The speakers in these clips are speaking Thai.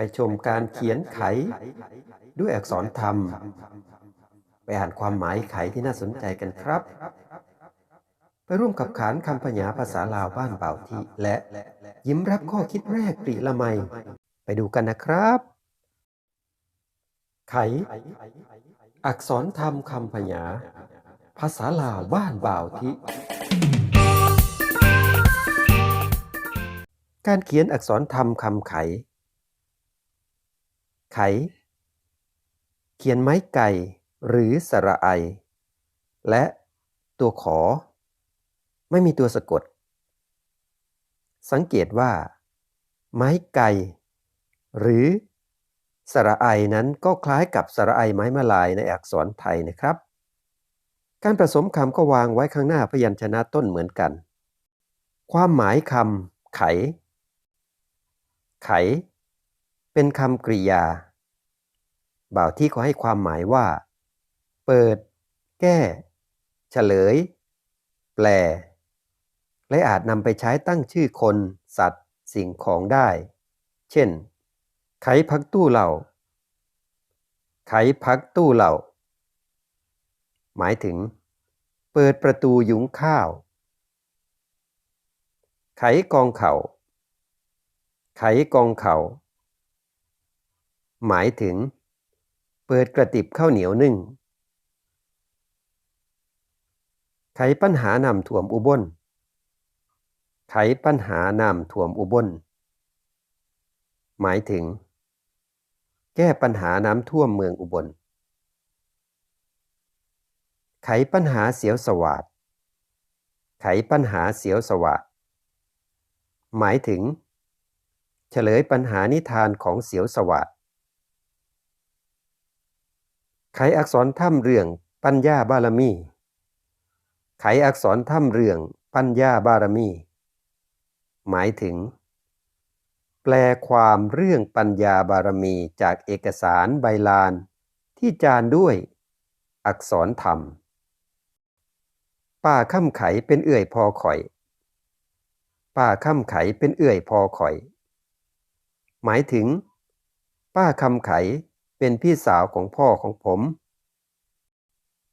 ไปชมการเขียนไขด้วยอักษรธรรม ไปอ่านความหมายไขที่น่าสนใจกันครับ ไปร่วมกับขานคำพยาภาษาลาวบ้านเบาที่และยิ้มรับข้อคิดแรกปรีละไม ไปดูกันนะครับ ไข อักษรธรรมคำพยา ภาษาลาวบ้านบ่าที่การเขียนอักษรธรรมคำไข ข เขียนไม้ไก่หรือสระไอ และตัวขอ ไม่มีตัวสะกด สังเกตว่า ไม้ไก่ หรือสระไอนั้นก็คล้ายกับสระไอไม้มะลายในอักษรไทยนะครับ การผสมคำก็วางไว้ข้างหน้าพยัญชนะต้นเหมือนกัน ความหมายคำไข ไข เป็นคำกริยา บ่าวที่เขาให้ความหมายว่า เปิด แก้ เฉลย แปล และอาจนำไปใช้ตั้งชื่อคน สัตว์ สิ่งของได้ เช่น ไขพักตู้เหล่า ไขพักตู้เหล่า หมายถึง เปิดประตูยุ้งข้าว ไขกองเขา่า ไขกองเขา่าหมายถึง เปิดกระติบข้าวเหนียวนึ่ง ไขปัญหานำถ่วมอุบล ไขปัญหานำถ่วมอุบล หมายถึง แก้ปัญหาน้ำท่วมเมืองอุบล ไขปัญหาเสียวสวาดไขปัญหาเสียวสวาดหมายถึง เฉลยปัญหานิทานของเสียวสวาด ไขอักษรถ้ำเรื่องปัญญาบารมี ไขอักษรถ้ำเรื่องปัญญาบารมี หมายถึง แปลความเรื่องปัญญาบารมีจากเอกสารใบลาน ที่จานด้วย อักษรธรรม ป้าค่ำไขเป็นเอื่อยพอข่อย ป้าค่ำไขเป็นเอื่อยพอข่อย หมายถึง ป้าคำไข เป็นพี่สาวของพ่อของผม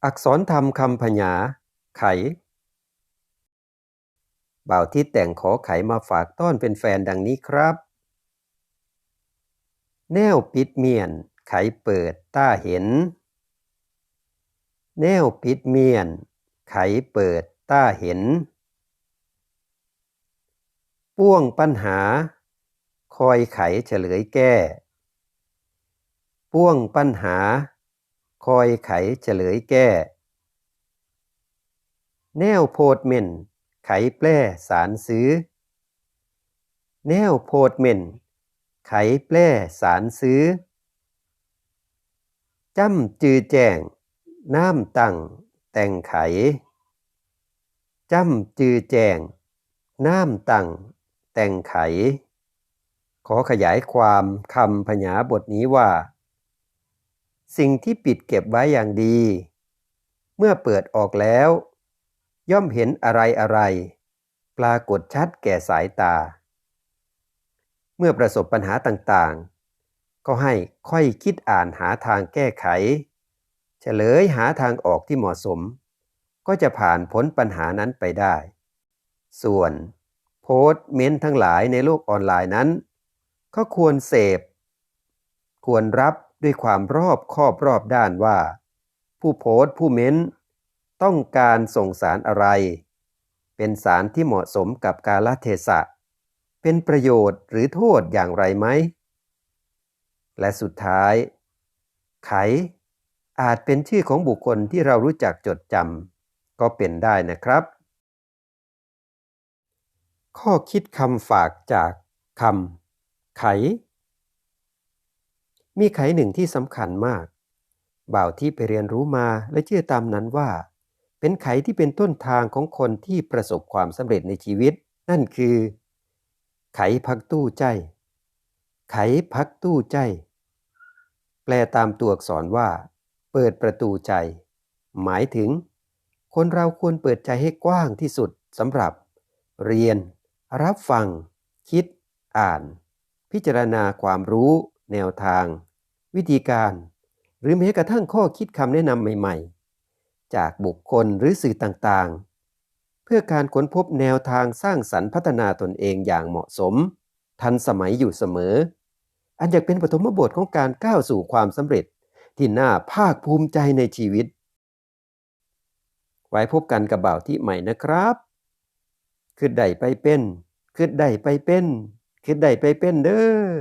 อักษรธรรมคำพญา ไข บ่าวที่แต่งขอไขมาฝากต้อนเป็นแฟนดังนี้ครับ แนวปิดเมียน ไขเปิดต้าเห็น แนวปิดเมียน ไขเปิดต้าเห็น ป้วงปัญหา คอยไขเฉลยแก้ ป้วงปัญหา คอยไขเฉลยแก้ แนวโพดเม่น ไขแปล้สารซื้อ แนวโพดเม่น ไขแปล้สารซื้อจำจือแจงน้ำตั้งแต่งไขจำจือแจงน้ำตั้งแต่งไข ขอขยายความคำพญาบทนี้ว่า สิ่งที่ปิดเก็บไว้อย่างดี เมื่อเปิดออกแล้ว ย่อมเห็นอะไรอะไร ปรากฏชัดแก่สายตา เมื่อประสบปัญหาต่างๆ ก็ให้ค่อยคิดอ่านหาทางแก้ไข เฉลยหาทางออกที่เหมาะสม ก็จะผ่านพ้นปัญหานั้นไปได้ ส่วนโพสต์เม้นทั้งหลายในโลกออนไลน์นั้น ก็ควรเสพ ควรรับ ด้วยความรอบคอบรอบด้านว่า ผู้โพสต์ผู้เม้น ต้องการส่งสารอะไร เป็นสารที่เหมาะสมกับกาลเทศะ เป็นประโยชน์หรือโทษอย่างไรไหม และสุดท้าย ไขอาจเป็นชื่อของบุคคลที่เรารู้จักจดจำก็เป็นได้นะครับ ข้อคิดคำฝากจากคำไข มีไขหนึ่งที่สำคัญมาก บ่าวที่ไปเรียนรู้มาและเชื่อตามนั้นว่า เป็นไขที่เป็นต้นทางของคนที่ประสบความสำเร็จในชีวิต นั่นคือ ไขพักตู้ใจ ไขพักตู้ใจ แปลตามตัวอักษรว่า เปิดประตูใจ หมายถึง คนเราควรเปิดใจให้กว้างที่สุดสำหรับ เรียน รับฟัง คิด อ่าน พิจารณาความรู้ แนวทาง วิธีการ หรือแม้กระทั่งข้อคิดคำแนะนำใหม่ ๆ จากบุคคลหรือสื่อต่างๆ เพื่อการค้นพบแนวทางสร้างสรรค์พัฒนาตนเองอย่างเหมาะสม ทันสมัยอยู่เสมอ อันอยากเป็นปฐมบทของการก้าวสู่ความสำเร็จที่น่าภาคภูมิใจในชีวิต ไว้พบกันกับบ่าวที่ใหม่นะครับคือได้ไปเป็นคือได้ไปเป็นคือได้ไปเป็นเด้อ